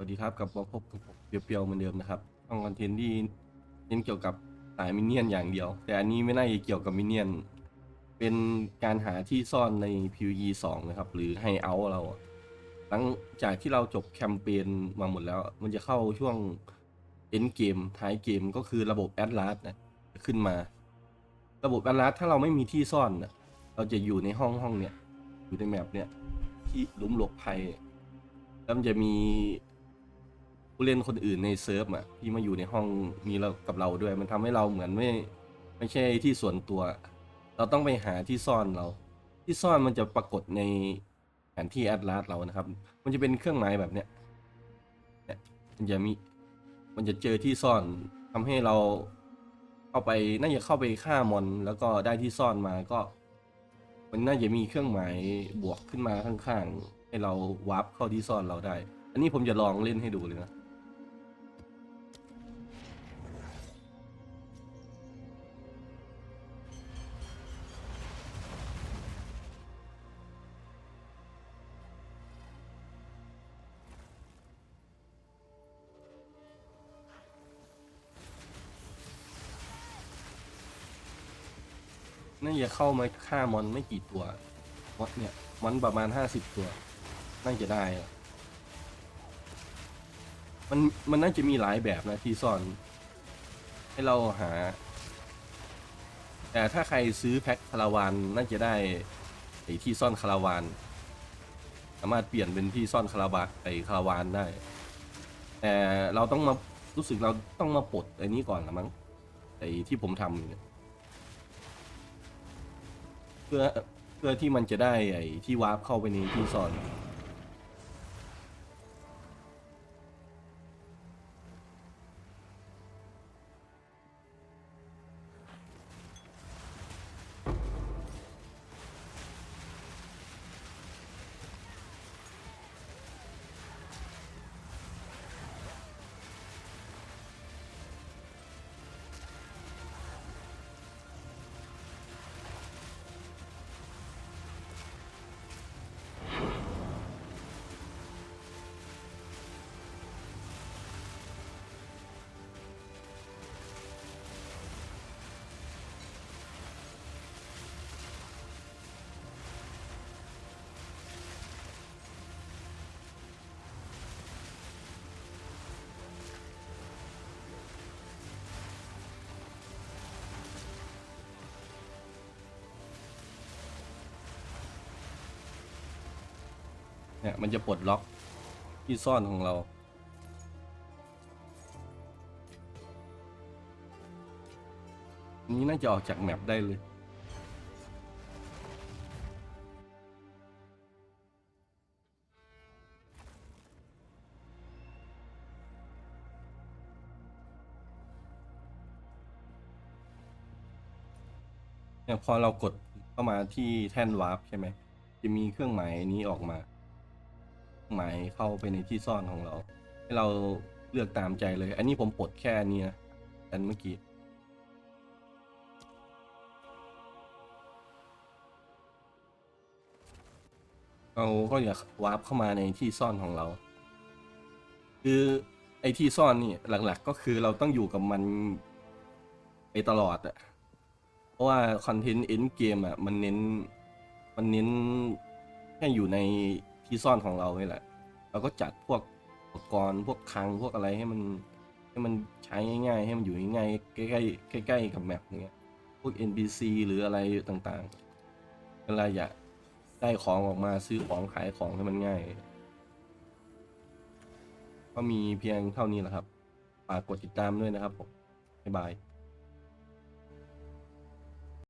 สวัสดีครับกลับมาพบกับผมเปียวๆเหมือนเดิมนะครับช่องคอนเทนต์ที่เน้นเกี่ยวกับสายมินเนี่ยนอย่างเดียว แต่อันนี้ไม่น่าจะเกี่ยวกับมินเนี่ยน เป็นการหาที่ซ่อนใน PVE 2 นะครับ หรือไฮเอาเราอะหลังจากที่เราจบแคมเปญมาหมดแล้ว มันจะเข้าช่วงเอ็นเกมท้ายเกมก็คือระบบแอดลาสนะจะขึ้นมา ระบบแอดลาสถ้าเราไม่มีที่ซ่อนนะเราจะอยู่ในห้องห้องเนี้ยอยู่ในแมปเนี้ยที่หลุมหลบภัยแล้วมันจะมี ผู้เล่นคนอื่นในเซิร์ฟอะที่มาอยู่ในห้องนี้เรากับเราด้วย มันทำให้เราเหมือนไม่ไม่ใช่ที่ส่วนตัว เราต้องไปหาที่ซ่อนเรา ที่ซ่อนมันจะปรากฏในแผนที่แอดลาสเรานะครับ มันจะเป็นเครื่องหมายแบบเนี้ยเนี่ยมันจะมีมันจะเจอที่ซ่อนทำให้เราเข้าไปน่าจะเข้าไปฆ่ามอนแล้วก็ได้ที่ซ่อนมาก็ มันน่าจะมีเครื่องหมายบวกขึ้นมาข้างๆให้เราวาร์ปเข้าที่ซ่อนเราได้ อันนี้ผมจะลองเล่นให้ดูเลยนะ น่าจะเข้ามาฆ่ามอนไม่กี่ตัวมอนเนี่ยมอนประมาณห้าสิบตัว น่าจะได้อะมันมันน่าจะมีหลายแบบนะที่ซ่อน ให้เราหา แต่ถ้าใครซื้อแพ็คคาราวานน่าจะได้ไอ้ที่ซ่อนคาราวาน สามารถเปลี่ยนเป็นที่ซ่อนคาราวานไอ้คาราวานได้ แต่เราต้องมารู้สึกเราต้องมาปลดไอ้นี้ก่อนละมั้งไอ้ที่ผมทำเนี่ย เพื่อเพื่อที่มันจะได้ไอ้ที่วาร์ปเข้าไปในที่ซ่อน เนี่ยมันจะปลดล็อกที่ซ่อนของเรา นี้น่าจะออกจากแมปได้เลย เนี่ยพอเรากดเข้ามาที่แท่นวาร์ปใช่ไหม จะมีเครื่องหมายนี้ออกมา หมายเข้าไปในที่ซ่อนของเรา ให้เราเลือกตามใจเลย อันนี้ผมปลดแค่นี้นะอันเมื่อกี้เราก็อยากวาร์ปเข้ามาในที่ซ่อนของเรา คือไอ้ที่ซ่อนนี่หลัก ๆ ก็คือเราต้องอยู่กับมันไปตลอดอะเพราะว่าคอนเทนต์เอ็นเกมอะมันเน้นมันเน้นแค่อยู่ใน ที่ซ่อนของเรานี่แหละ เราก็จัดพวกอุปกรณ์พวกคลังพวกอะไรให้มันให้มันใช้ง่ายๆ ให้มันอยู่ง่ายๆใกล้ๆใกล้ๆกับแมปเนี้ยพวก NPC หรืออะไรต่างๆ เวลาอยากได้ของออกมาซื้อของขายของให้มันง่าย ก็มีเพียงเท่านี้แหละครับฝากกดติดตามด้วยนะครับผมบ๊ายบาย